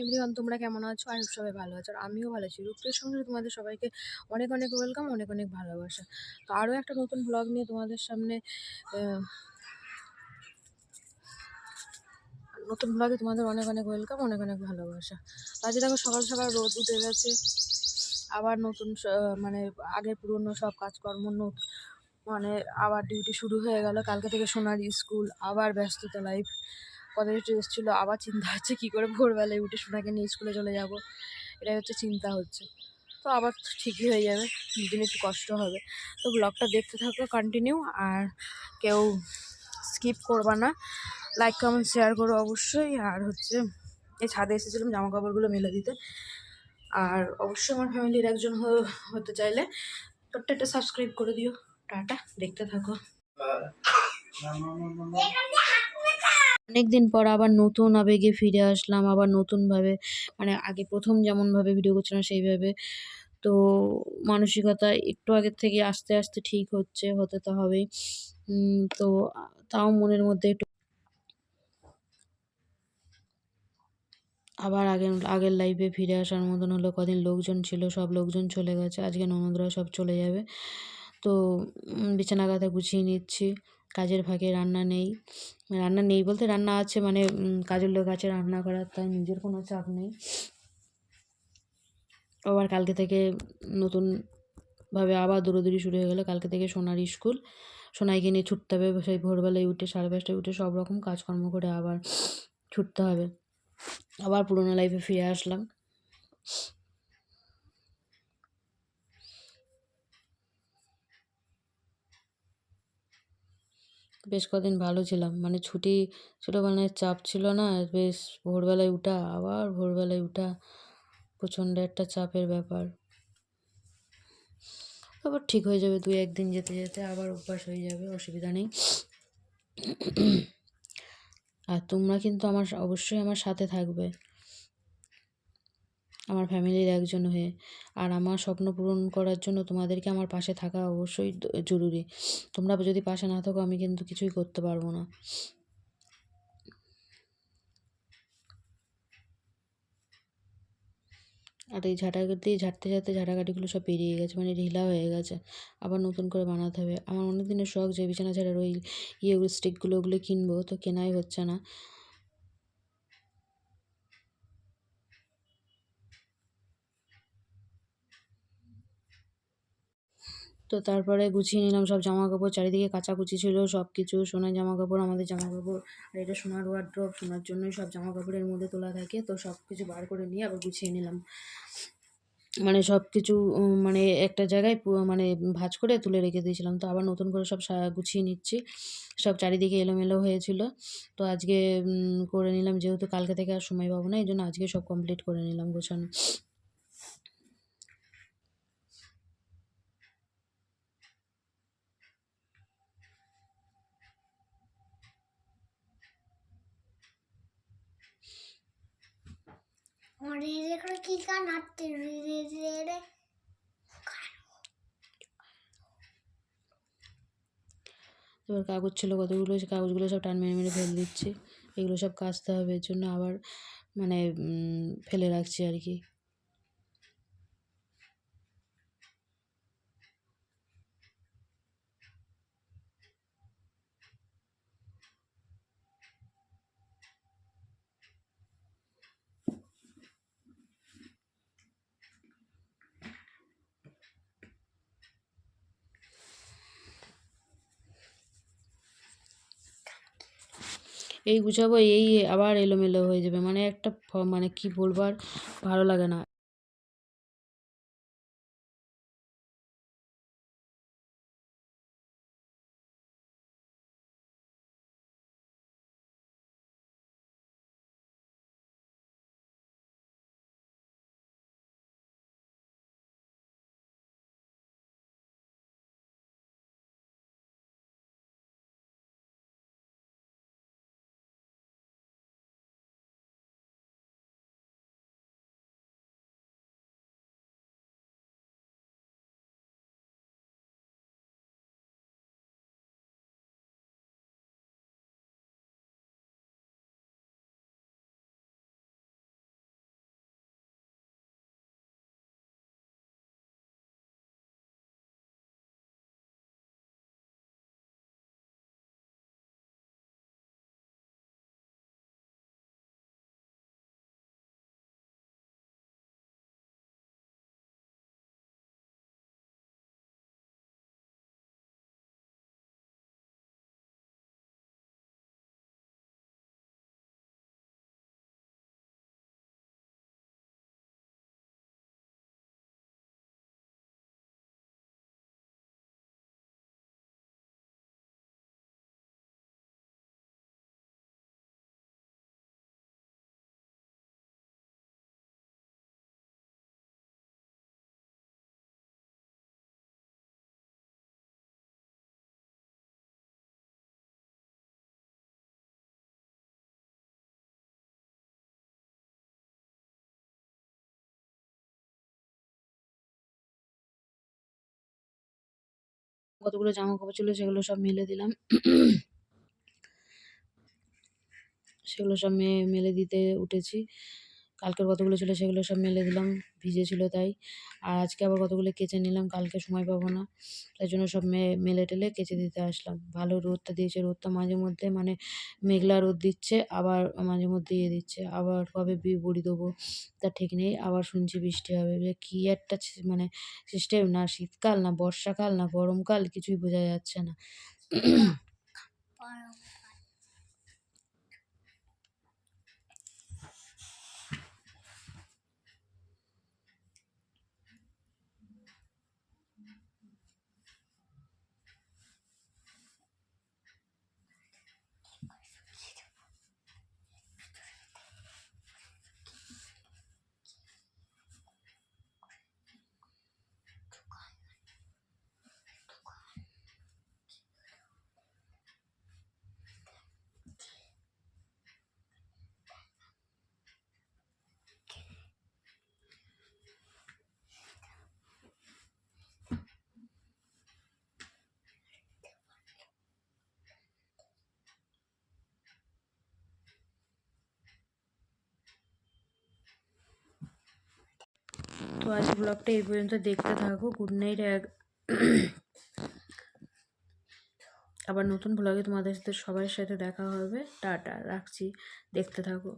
Everyone তোমরা কেমন আছো? আর সবাই ভালো আছো, আর আমিও ভালো আছি। রূপের সঙ্গে তোমাদের সবাইকে অনেক অনেক ওয়েলকাম অনেক অনেক ভালোবাসা। তো আরও একটা নতুন ব্লগ নিয়ে তোমাদের সামনে নতুন ব্লগে তোমাদের অনেক অনেক ওয়েলকাম অনেক অনেক ভালোবাসা। আজকে দেখো সকাল সকাল রোদ উঠে গেছে, আবার নতুন মানে আগের পুরনো সব কাজকর্ম মানে আবার ডিউটি শুরু হয়ে গেল। কালকে থেকে সোনার স্কুল আবার ব্যস্ততা লাইফ কলেজ ড্রেস ছিল আবার চিন্তা হচ্ছে কী করে ভোরবেলায় উঠে সোনাকে নিয়ে স্কুলে চলে যাব। এটাই হচ্ছে চিন্তা হচ্ছে। তো আবার ঠিকই হয়ে যাবে দিন একটু কষ্ট হবে। তো ব্লগটা দেখতে থাকো কন্টিনিউ আর কেউ স্কিপ করবা না। লাইক কমেন্ট শেয়ার করো অবশ্যই। আর হচ্ছে এই ছাদে এসেছিলাম জামা কাপড়গুলো মেলে দিতে। আর অবশ্যই আমার ফ্যামিলির একজন হ- হতে চাইলে ছোট্ট একটা সাবস্ক্রাইব করে দিও। টাটা দেখতে থাকো। অনেকদিন পর আবার নতুন আবেগে ফিরে আসলাম, আবার নতুনভাবে মানে আগে প্রথম যেমনভাবে ভিডিও করছিলাম সেইভাবে। তো মানসিকতা একটু আগের থেকে আস্তে আস্তে ঠিক হচ্ছে, হতে তো হবেই। তো তাও মনের মধ্যে একটু আবার আগের আগের লাইফে ফিরে আসার মতন হলো। কদিন লোকজন ছিল, সব লোকজন চলে গেছে। আজকে ননদরা সব চলে যাবে। তো বিছানা গুছিয়ে নিচ্ছি। কাজের ফাঁকে রান্না নেই। রান্না নেই বলতে রান্না আছে মানে কাজের লোক আছে রান্না করার, তাই নিজের কোনো চাপ নেই। আবার কালকে থেকে নতুনভাবে আবার দৌড়োদৌড়ি শুরু হয়ে গেলো। কালকে থেকে সোনার স্কুল। সোনাইকে নিয়ে ছুটতে হবে, সেই ভোরবেলায় উঠে সাড়ে পাঁচটায় উঠে সব রকম কাজকর্ম করে আবার ছুটতে হবে। আবার পুরোনো লাইফে ফিরে আসলাম। বেশ কদিন ভালো ছিলাম। মানে ছুটি ছিল মানে চাপ ছিল না, বেশ ভোরবেলায় উঠা, আবার ভোরবেলায় উঠা প্রচণ্ড একটা চাপের ব্যাপার। আবার ঠিক হয়ে যাবে, দুই একদিন যেতে যেতে আবার অভ্যাস হয়ে যাবে, অসুবিধা নেই। আর তোমরা কিন্তু আমার অবশ্যই আমার সাথে থাকবে। আমার ফ্যামিলির একজন হয়ে। আর আমার স্বপ্ন পূরণ করার জন্য তোমাদেরকে আমার পাশে থাকা অবশ্যই জরুরি। তোমরা যদি পাশে না থাকো, আমি কিন্তু কিছুই করতে পারব না। আর এই ঝাঁটাঘাটি ঝাড়তে ঝাড়তে ঝাঁটাঘাটিগুলো সব বেরিয়ে গেছে মানে ঢিলা হয়ে গেছে। আবার নতুন করে বানাতে হবে। আমার অনেক দিনের শখ যে বিছানা ঝাড়ার ওই ইয়ে স্টিকগুলো ওগুলো কিনবো, তো কেনাই হচ্ছে না। তো তারপরে গুছিয়ে নিলাম সব জামা কাপড় চারিদিকে কাচাকুচি ছিল সব কিছু সোনার জামা কাপড় আমাদের জামা কাপড় আর এটা সোনার ওয়ার্ড্রপ সোনার জন্যই সব জামা কাপড়ের মধ্যে তোলা থাকে। তো সব কিছু বার করে নিয়ে আবার গুছিয়ে নিলাম। মানে সব কিছু মানে একটা জায়গায় মানে ভাঁজ করে তুলে রেখে দিয়েছিলাম। তো আবার নতুন করে সব গুছিয়ে নিচ্ছি। সব চারিদিকে এলোমেলো হয়েছিল। তো আজকে করে নিলাম, যেহেতু কালকে থেকে আর সময় পাবো না, এই জন্য আজকে সব কমপ্লিট করে নিলাম গোছানো। রে করে কি রে এবার কাগজ ছিল কতগুলো, সে কাগজগুলো সব টান মেরে মেরে ফেলে দিচ্ছি। এগুলো সব কাচতে হবে, এর জন্য আবার মানে ফেলে রাখছি আর কি। এই গুছাবো, এই আবার এলোমেলো হয়ে যাবে। মানে একটা মানে কি বলব আর ভালো লাগে না। কতগুলো জামা কাপড় ছিল সেগুলো সব মেলে দিলাম। সেগুলো সব মেলে দিতে উঠেছি। কালকের কতগুলো ছিল সেগুলো সব মেলে দিলাম ভিজে ছিল তাই। আর আজকে আবার কতগুলো কেচে নিলাম, কালকে সময় পাবো না। তাই জন্য সব মে, মেলে টেলে কেচে দিতে আসলাম। ভালো রোদটা দিয়েছে, রোদটা মাঝে মধ্যে মানে মেঘলা রোদ দিচ্ছে, আবার মাঝে মধ্যে ইয়ে দিচ্ছে। আবার কবে বড়ি দেবো তা ঠিক নেই, আবার শুনছি বৃষ্টি হবে। এবার কী একটা মানে সিস্টেম না শীতকাল না বর্ষাকাল না গরমকাল, কিছুই বোঝা যাচ্ছে না। তো আজ ব্লগটা এই পর্যন্ত দেখতে থাকো। গুড নাইট আবার নতুন ব্লগে তোমাদের সাথে সবার সাথে দেখা হবে। টাটা, রাখছি। দেখতে থাকো।